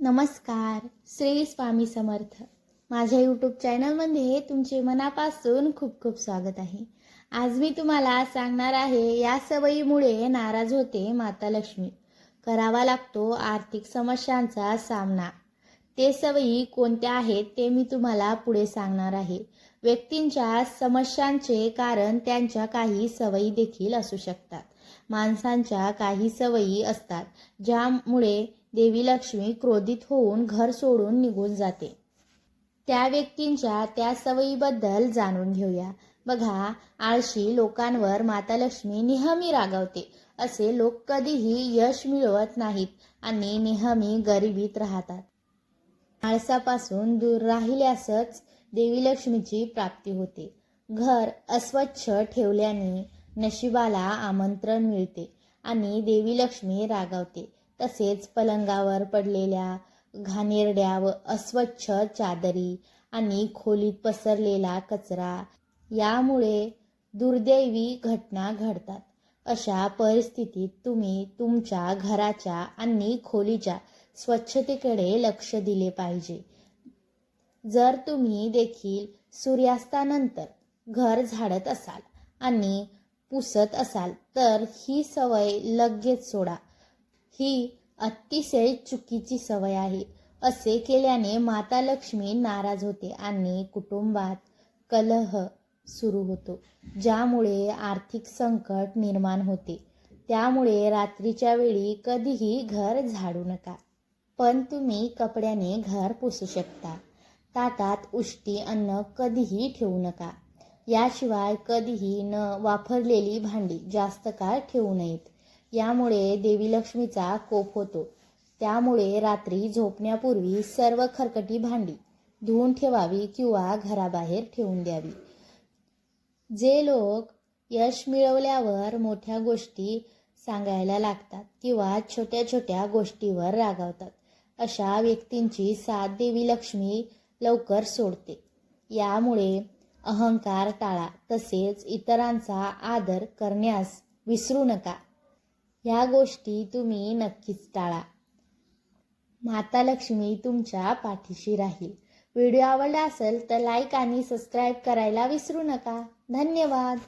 नमस्कार श्री स्वामी समर्थ. माझ्या यूट्यूब चॅनलमध्ये तुमचे मनापासून खूप खूप स्वागत आहे. आज मी तुम्हाला सांगणार आहे या सवयीमुळे नाराज होते माता लक्ष्मी. करावा लागतो आर्थिक समस्यांचा सामना. ते सवयी कोणत्या आहेत ते मी तुम्हाला पुढे सांगणार आहे. व्यक्तींच्या समस्यांचे कारण त्यांच्या काही सवयी देखील असू शकतात. माणसांच्या काही सवयी असतात ज्यामुळे देवी लक्ष्मी क्रोधित होऊन घर सोडून निघून जाते. त्या व्यक्तींच्या त्या सवयीबद्दल जाणून घेऊया. बघा आळशी लोकांवर माता लक्ष्मी नेहमी रागावते. असे लोक कधीही यश मिळवत नाहीत आणि नेहमी गरिबीत राहतात. आळसापासून दूर राहिल्यासच देवी लक्ष्मीची प्राप्ती होते. घर अस्वच्छ ठेवल्याने नशिबाला आमंत्रण मिळते आणि देवी लक्ष्मी रागावते. तसेच पलंगावर पडलेल्या घाणेरड्या व अस्वच्छ चादरी आणि खोलीत पसरलेला कचरा यामुळे दुर्दैवी घटना घडतात. अशा परिस्थितीत तुम्ही तुमच्या घराच्या आणि खोलीच्या स्वच्छतेकडे लक्ष दिले पाहिजे. जर तुम्ही देखील सूर्यास्तानंतर घर झाडत असाल आणि पुसत असाल तर ही सवय लगेच सोडा. ही अतिशय चुकीची सवय आहे. असे केल्याने माता लक्ष्मी नाराज होते आणि कुटुंबात कलह सुरू होतो ज्यामुळे आर्थिक संकट निर्माण होते. त्यामुळे रात्रीच्या वेळी कधीही घर झाडू नका. पण तुम्ही कपड्याने घर पुसू शकता. ताटात उष्टी अन्न कधीही ठेवू नका. याशिवाय कधीही न वापरलेली भांडी जास्त काळ ठेवू नयेत. यामुळे देवी लक्ष्मीचा कोप होतो. त्यामुळे रात्री झोपण्यापूर्वी सर्व खरकटी भांडी धुवून ठेवावी किंवा घराबाहेर ठेवून द्यावी. जे लोक यश मिळवल्यावर मोठ्या गोष्टी सांगायला लागतात किंवा छोट्या छोट्या गोष्टीवर रागावतात अशा व्यक्तींची साथ देवी लक्ष्मी लवकर सोडते. यामुळे अहंकार टाळा तसेच इतरांचा आदर करण्यास विसरू नका. ह्या गोष्टी तुम्ही नक्कीच टाळा. माता लक्ष्मी तुमच्या पाठीशी राहील. व्हिडिओ आवडला असेल तर लाईक आणि सबस्क्राईब करायला विसरू नका. धन्यवाद.